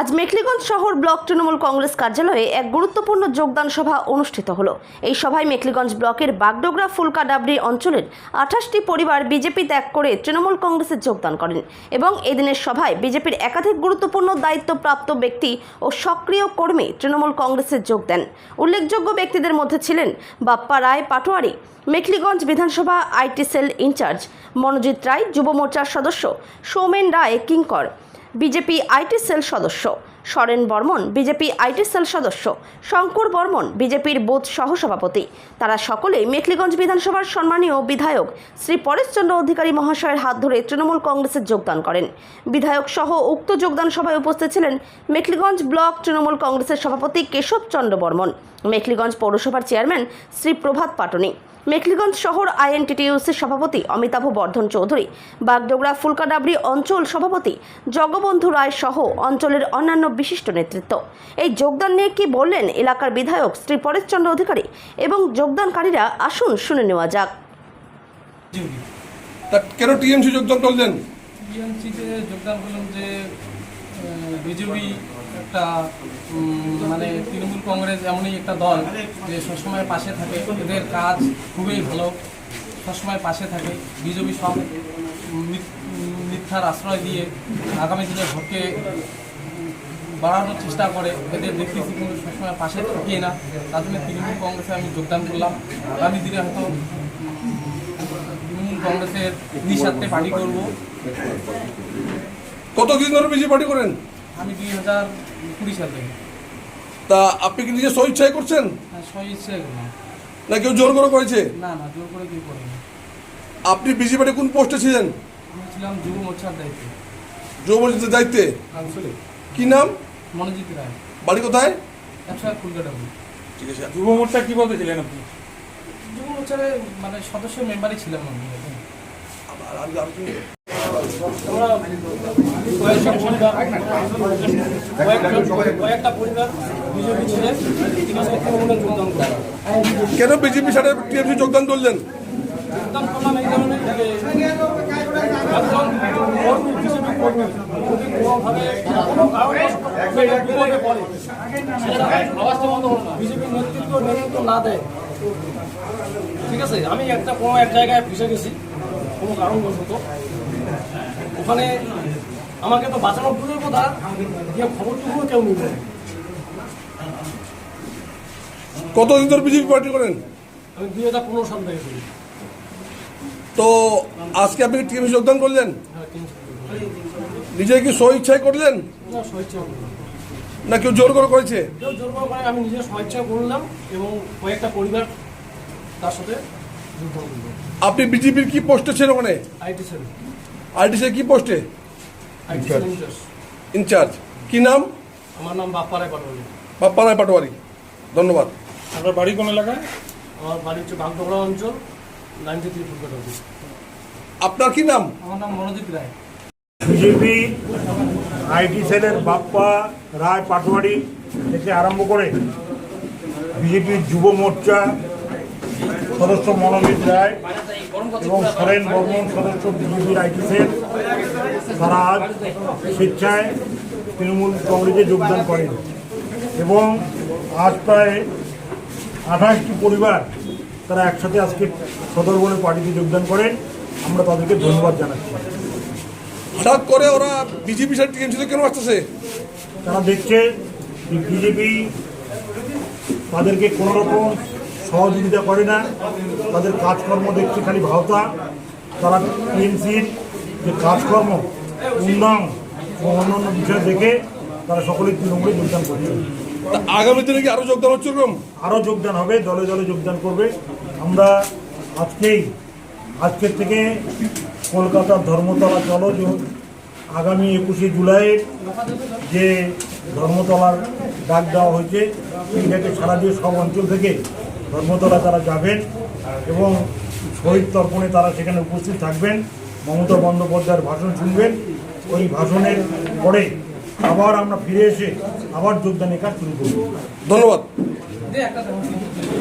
আজ মেখলিগঞ্জ শহর ব্লক তৃণমূল কংগ্রেস কার্যালয়ে এক গুরুত্বপূর্ণ যোগদান সভা অনুষ্ঠিত হলো। এই সভায় মেখলিগঞ্জ ব্লকের বাগডোগরা ফুলকাডাবরি অঞ্চলের আঠাশটি পরিবার বিজেপি ত্যাগ করে তৃণমূল কংগ্রেসে যোগদান করেন এবং এদিনের সভায় বিজেপির একাধিক গুরুত্বপূর্ণ দায়িত্বপ্রাপ্ত ব্যক্তি ও সক্রিয় কর্মী তৃণমূল কংগ্রেসে যোগ দেন। উল্লেখযোগ্য ব্যক্তিদের মধ্যে ছিলেন বাপ্পা রায় পাটোয়ারি, মেখলিগঞ্জ বিধানসভা IT cell in-charge, Monojit Roy যুব মোর্চার সদস্য, Soumen Roy Kinkar BJP IT cell সদস্য। Soren Barman, BJP IT cell সদস্য। শঙ্কর বর্মন, বিজেপির বুথ সহসভাপতি। তারা সকলেই মেখলিগঞ্জ বিধানসভার সম্মানীয় বিধায়ক। শ্রী পরেশচন্দ্র অধিকারী মহাশয়ের হাত ধরে তৃণমূল কংগ্রেসে যোগদান করেন। বিধায়ক সহ উক্ত যোগদান সভায় উপস্থিত ছিলেন মেখলিগঞ্জ ব্লক তৃণমূল কংগ্রেসের সভাপতি কেশবচন্দ্র বর্মন, মেখলিগঞ্জ পৌরসভার চেয়ারম্যান শ্রী প্রভাত পাটনি, মেখলিগঞ্জ শহর আইএনটিটিউসির সভাপতি অমিতাভ বর্ধন চৌধুরী, বাগডোগরা ফুলকাডাবরি অঞ্চল সভাপতি জগবন্ধু রায় সহ অঞ্চলের অন্যান্য বিশিষ্ট নেতৃত্ব। এই যোগদান নিয়ে কি বললেন এলাকার বিধায়ক শ্রী পরেশচন্দ্র অধিকারী? এবং যোগদানকারীরা আসুন শুনে নেওয়া যাক। তা কেন টিএমসি যোগদান করলেন? টিএমসিতে যোগদান করলাম যে বিজেপি একটা মানে তৃণমূল কংগ্রেস এমনই একটা দল যে সবসময় পাশে থাকে। এদের কাজ খুবই ভালো। সবসময় পাশে থাকে। বিজেপি সব মিথ- মিথ্যার আশ্রয় দিয়ে আগামী দিনে ভোটকে বাড়ানোর চেষ্টা করে। এদের দেখতেছি কিন্তু সবসময় পাশে থাকে না। তার জন্য তৃণমূল কংগ্রেসে আমি যোগদান করলাম। আগামী দিনে হয়তো তৃণমূল কংগ্রেসের নিঃস্বার্থে পার্টি করব। কতদিন ধরে বিজেপি পার্টি করেন? আমি দুই হাজার কুড়ি সাল। থেকে তা আপনি কি নিজে স্বইচ্ছায় করছেন? হ্যাঁ, সব ইচ্ছে করলাম। না কেউ জোর করে করেছে? না না জোর করে কেউ করিনি। আপনি বিজেপি পার্টি কোন পোস্টে ছিলেন? আমি ছিলাম যুব মোর্চার দায়িত্বে। যুবমঞ্চের দায়িত্বে? আঞ্চলিক কি নাম? মনোজিৎ রায়। বাড়ি কোথায়? একশো এক ফুলকাটা ঠিক আছে। যুব মোর্চা কি ছিলেন আপনি? যুব মোর্চারে মানে সদস্য মেম্বারই ছিলাম আমি বিজেপি কেন বিজেপির সাথে টিএমসি যোগদান করলেন? যোগদান করলাম এই কারণে একজন বিজেপি কর্মী কোনোভাবে কোনো কারণে বিজেপির নেতৃত্ব নেতৃত্ব না দেয় ঠিক আছে আমি একটা কোনো এক জায়গায় ফেসে গেছি কোনো কারণবশত ওখানে আমাকে তো বাঁচানোর দূরের কথা দিয়ে খবরটুকুও কেউ নিবে না। কতদিন ধরে বিজেপি পার্টি করেন? আমি দুই হাজার পনেরো সাল থেকে করি। তো আজকে আপনি টিএমসি যোগদান করলেন? হ্যাঁ নিজে কি স্বইচ্ছায় করলেন? না স্বেচ্ছা করলাম। না কেউ জোর করে করেছে? কেউ জোর করে করে আমি নিজের স্বেচ্ছা করলাম এবং কয়েকটা পরিবার তার সাথে যুদ্ধ করল। আপনি বিজেপির কি পোস্টে ছিলেন ওখানে? আইটি সেল আইটিসি কি পোস্টে? IT cell in charge. ইনচার্জ কি নাম? আমার নাম বাপ্পা রায় পাটোয়ারি। বাপ্পা রায় পাটোয়ারি। ধন্যবাদ। আপনার বাড়ি কোন এলাকায়? আমার বাড়ি হচ্ছে বাগডোগরা অঞ্চল নাইনটি থ্রি ফুটবল আপনার কি নাম? আমার নাম মনোজিৎ রায়। বিজেপি আইটি সেলের বাপ্পা রায় পাটোয়ারি থেকে আরম্ভ করে বিজেপির যুব মোর্চা সদস্য মনোজিৎ রায় এবং সরেন বর্মন সদস্য বিজেপির আইটি সেল তারা আজ স্বেচ্ছায় তৃণমূল কংগ্রেসে যোগদান করেন। এবং আজ প্রায় আঠাশটি পরিবার তারা একসাথে আজকে সদর বলে পার্টিতে যোগদান করেন। আমরা তাদেরকে ধন্যবাদ জানাচ্ছি। হঠাৎ করে ওরা বিজেপি সাথে টিএমসিতে কেন আসতেছে? তারা দেখছে বিজেপি তাদেরকে কোনো রকম সহযোগিতা করে না তাদের কাজকর্ম দেখছে খালি ভাওতা। তারা টিএমসির যে কাজকর্ম উন্নয়ন ও অন্যান্য বিষয় দেখে তারা সকলেই তৃণমূলে যোগদান করছে। তা আগামী দিনে কি আরও যোগদান হচ্ছে এরকম? আরও যোগদান হবে দলে দলে যোগদান করবে। আমরা আজকেই আজকের থেকে কলকাতার ধর্মতলা চলো আগামী একুশে জুলাইয়ের যে ধর্মতলার ডাক দেওয়া হয়েছে সেইটাকে সারা দিয়ে সব অঞ্চল থেকে ধর্মতলা তারা যাবেন এবং শহীদ তর্পণে তারা সেখানে উপস্থিত থাকবেন। মমতা বন্দ্যোপাধ্যায়ের ভাষণ শুনবেন। ওই ভাষণের পরে আবার আমরা ফিরে এসে আবার যোগদানের কাজ শুরু করব। ধন্যবাদ।